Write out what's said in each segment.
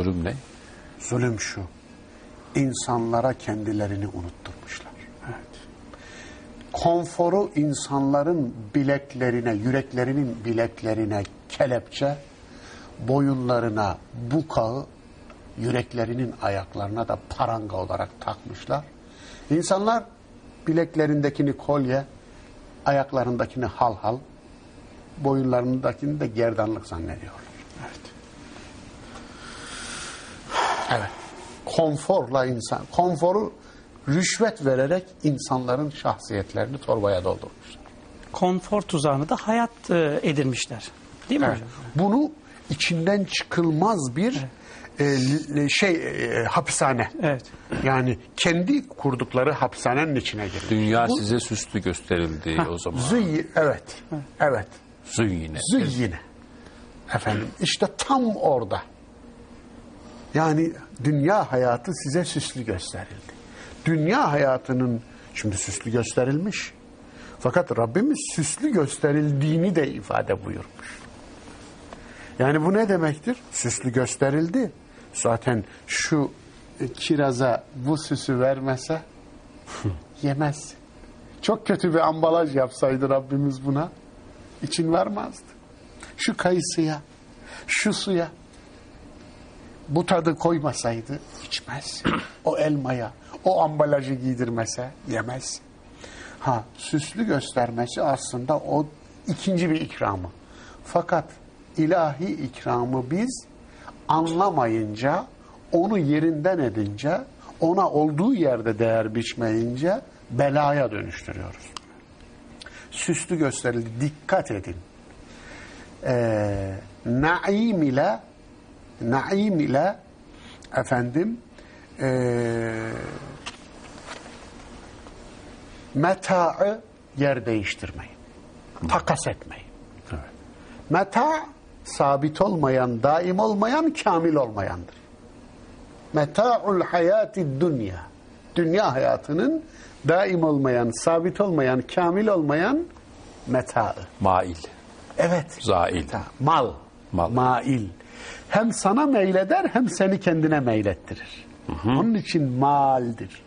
Zulüm ne? Zulüm şu. insanlara kendilerini unutturmuşlar. Konforu insanların bileklerine, yüreklerinin bileklerine kelepçe, boyunlarına bukağı, yüreklerinin ayaklarına da paranga olarak takmışlar. İnsanlar bileklerindekini kolye, ayaklarındakini hal hal, boyunlarındakini de gerdanlık zannediyorlar. Evet. Evet. Konforla insan, konforu rüşvet vererek insanların şahsiyetlerini torbaya doldurmuşlar. Konfor tuzağını da hayat e, edinmişler. Değil mi Evet. hocam? Bunu içinden çıkılmaz bir e, l- şey e, hapishane. Evet. Yani kendi kurdukları hapishanenin içine girdi. Dünya Bu- size süslü gösterildi o zaman. Züy, evet. Evet. Züyyine. Züyyine. Efendim işte tam orada. Yani dünya hayatı size süslü gösterildi. Dünya hayatının şimdi süslü gösterilmiş. Fakat Rabbimiz süslü gösterildiğini de ifade buyurmuş. Yani bu ne demektir? Süslü gösterildi. Zaten şu e, kiraza bu süsü vermese yemez. Çok kötü bir ambalaj yapsaydı Rabbimiz buna için varmazdı. Şu kayısıya, şu suya bu tadı koymasaydı içmez. O elmaya, o ambalajı giydirmese yemez. Ha süslü göstermesi aslında o ikinci bir ikramı. Fakat ilahi ikramı biz anlamayınca, onu yerinden edince, ona olduğu yerde değer biçmeyince belaya dönüştürüyoruz. Süslü gösterildi. Dikkat edin. Ee, naim ile naim ile efendim ee, metaı yer değiştirmeyin. Takas etmeyin. Meta sabit olmayan, daim olmayan, kamil olmayandır. Meta'ul hayati dünya. Dünya hayatının daim olmayan, sabit olmayan, kamil olmayan metaı. Mail. Evet. Zail. Meta, Mal. Mal. Mail. Hem sana meyleder hem seni kendine meylettirir. Onun için maldir.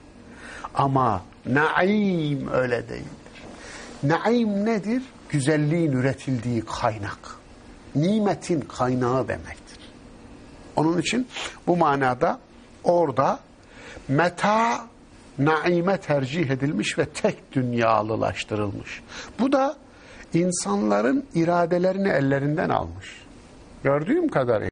Ama naim öyle değildir. Naim nedir? Güzelliğin üretildiği kaynak. Nimetin kaynağı demektir. Onun için bu manada orada meta naime tercih edilmiş ve tek dünyalılaştırılmış. Bu da insanların iradelerini ellerinden almış. Gördüğüm kadarıyla.